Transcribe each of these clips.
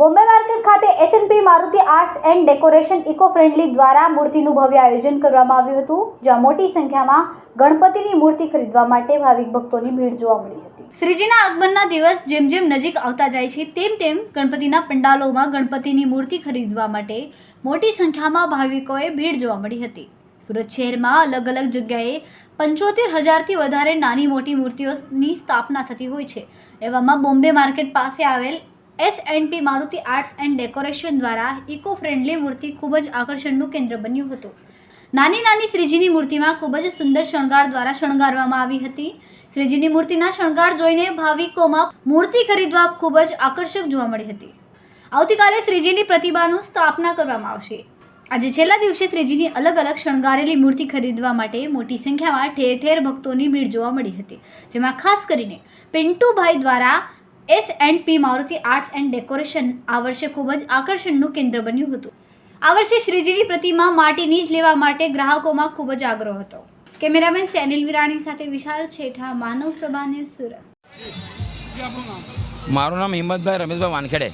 Bombay market ખાતે S N P Maruti arts and decoration eco friendly દ્વારા મૂર્તિનું ભવ્ય આયોજન કરવામાં આવ્યું હતું, જ્યાં મોટી સંખ્યામાં ગણપતિની મૂર્તિ ખરીદવા માટે ભાવિક ભક્તોની ભીડ જોવા મળી હતી. શ્રીજીના આગમનના દિવસ જેમ જેમ નજીક આવતા જાય છે, તેમ તેમ ગણપતિના પંડાલોમાં ગણપતિની મૂર્તિ ખરીદવા માટે મોટી સંખ્યામાં ભાવિકોએ ભીડ જોવા મળી હતી. સુરત શહેરમાં અલગ અલગ જગ્યાએ પંચોતેર હજારથી વધારે નાની મોટી મૂર્તિઓની સ્થાપના થતી હોય છે. એવામાં બોમ્બે માર્કેટ પાસે આવેલ S and P Maruti arts and decoration દ્વારા ઇકો ફ્રેન્ડલી મૂર્તિ ખૂબ જ આકર્ષણનું કેન્દ્ર બન્યું હતું. નાની નાની શ્રીજીની મૂર્તિમાં ખૂબ જ સુંદર શણગાર દ્વારા શણગારવામાં આવી હતી. શ્રીજીની મૂર્તિના શણગાર જોઈને ભાવિકોમાં મૂર્તિ ખરીદવા ખૂબ જ આકર્ષક જોવા મળી હતી. આવતીકાલે શ્રીજીની પ્રતિભાનું સ્થાપના કરવામાં આવશે. આજે છેલ્લા દિવસે શ્રીજીની અલગ અલગ શણગારેલી મૂર્તિ ખરીદવા માટે મોટી સંખ્યામાં ઠેર ઠેર ભક્તોની ભીડ જોવા મળી હતી, જેમાં ખાસ કરીને પિન્ટુભાઈ દ્વારા S and P Maruti arts and decoration આ વર્ષે ખૂબ જ આકર્ષણનું કેન્દ્ર બન્યું હતું. આ વર્ષે શ્રીજીની પ્રતિમા માટીની જ લેવા માટે ગ્રાહકોમાં ખૂબ જ આગ્રહ હતો. કેમેરામેન સેનિલ વિરાણી સાથે વિશાલ છેઠા, માનવ પ્રભાને સુરત. મારું નામ હિંમતભાઈ રમેશભાઈ વાનખેડે.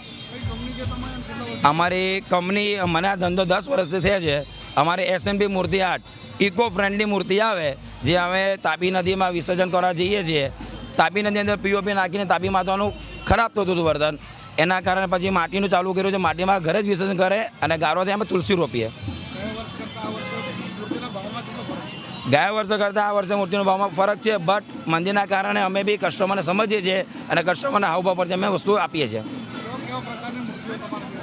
અમારી કંપની મને આ ધંધો દસ વર્ષથી થયા છે. અમારી એસએમપી મૂર્તિ આર્ટ ઇકો ફ્રેન્ડલી મૂર્તિ આવે, જે અમે તાપી નદીમાં વિસર્જન કરવા જઈએ છીએ. તાપી નદી અંદર પીઓપી નાખીને તાપી માતાનું ખરાબ થતું હતું વર્તન. એના કારણે પછી માટીનું ચાલુ કર્યું છે, માટીમાં ઘરે જ વિસર્જન કરે અને ગારોથી અમે તુલસી રોપીએ. ગયા વર્ષે કરતાં આ વર્ષે મૂર્તિનો ભાવમાં ફરક છે બટ મંદિરના કારણે અમે બી કસ્ટમરને સમજીએ છીએ અને કસ્ટમરના હાવભાવ પર અમે વસ્તુ આપીએ છીએ.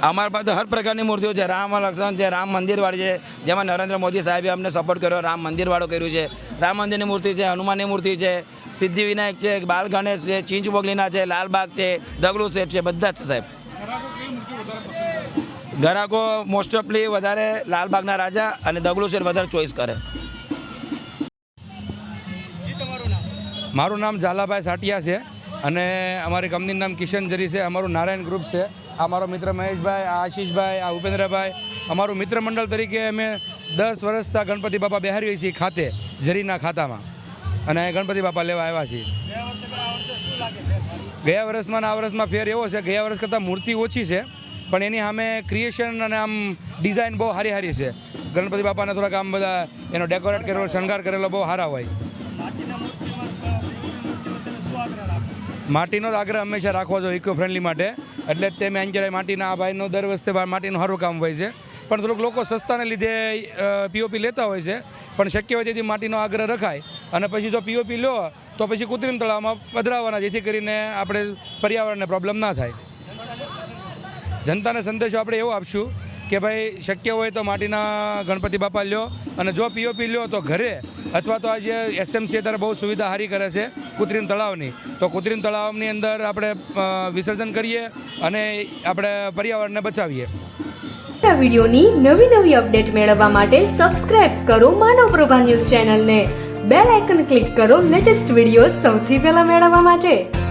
અમારા પાસે હર પ્રકારની મૂર્તિઓ છે. રામ લક્ષ્મણ છે રામ મંદિરવાળી છે. જેમાં નરેન્દ્ર મોદી સાહેબે અમને સપોર્ટ કર્યો રામ મંદિરવાળો કર્યું છે. રામ મંદિરની મૂર્તિ છે હનુમાનની મૂર્તિ છે સિદ્ધિવિનાયક છે બાલ ગણેશ છે ચીંચ બોગલીના છે લાલબાગ છે દગડુ શેઠ છે બધા જ છે સાહેબ. ગ્રાહકો મોસ્ટ ઓફલી વધારે લાલબાગના રાજા અને દગડુ શેઠ વધારે ચોઈસ કરે. મારું નામ ઝાલાભાઈ સાટિયા છે. અને અમારી કંપનીનું નામ કિશન જરી છે, અમારું નારાયણ ગ્રુપ છે. આ મારો મિત્ર મહેશભાઈ, આ આશીષભાઈ, આ ઉપેન્દ્રભાઈ. અમારું મિત્ર મંડળ તરીકે અમે દસ વર્ષતા ગણપતિ બાપા બેહારીએ છીએ ખાતે, જરીના ખાતામાં. અને ગણપતિ બાપા લેવા આવ્યા છીએ. ગયા વર્ષમાં આ વર્ષમાં ફેર એવો છે, ગયા વર્ષ કરતાં મૂર્તિ ઓછી છે, પણ એની સામે ક્રિએશન અને આમ ડિઝાઇન બહુ સારી સારી છે. ગણપતિ બાપાને થોડાક આમ બધા એનો ડેકોરેટ કરેલો શણગાર કરેલો બહુ સારા હોય. માટીનો જ આગ્રહ હંમેશા રાખવો જોઈએ ઇકો ફ્રેન્ડલી માટે. એટલે જ તેમ અંજરા માટીના આ ભાઈનો દર વર્ષે માટીનું સારું કામ હોય છે. પણ થોડુંક લોકો સસ્તાને લીધે પીઓપી લેતા હોય છે. પણ શક્ય હોય તેથી માટીનો આગ્રહ રખાય. અને પછી જો પીઓપી લો, તો પછી કૃત્રિમ તળાવમાં પધરાવવાના જેથી કરીને આપણે પર્યાવરણને પ્રોબ્લેમ ના થાય. જનતાને સંદેશો આપણે એવો આપશું કે ભાઈ, શક્ય હોય તો માટીના ગણપતિ બાપા લ્યો. અને જો પીઓપી લ્યો તો ઘરે અથવા તો આ જે એસએમસી અત્યારે બહુ સુવિધા હારી કરે છે કૃત્રિમ તળાવની. તો કૃત્રિમ તળાવની અંદર આપણે વિસર્જન કરીએ અને આપણે પર્યાવરણને બચાવીએ. વિડીયોની નવી નવી અપડેટ મેળવવા માટે સબસ્ક્રાઇબ કરો માનવ પ્રભા ન્યૂઝ ચેનલને. બેલ આઇકન ક્લિક કરો લેટેસ્ટ વીડિયો સૌથી પહેલા મેળવવા માટે.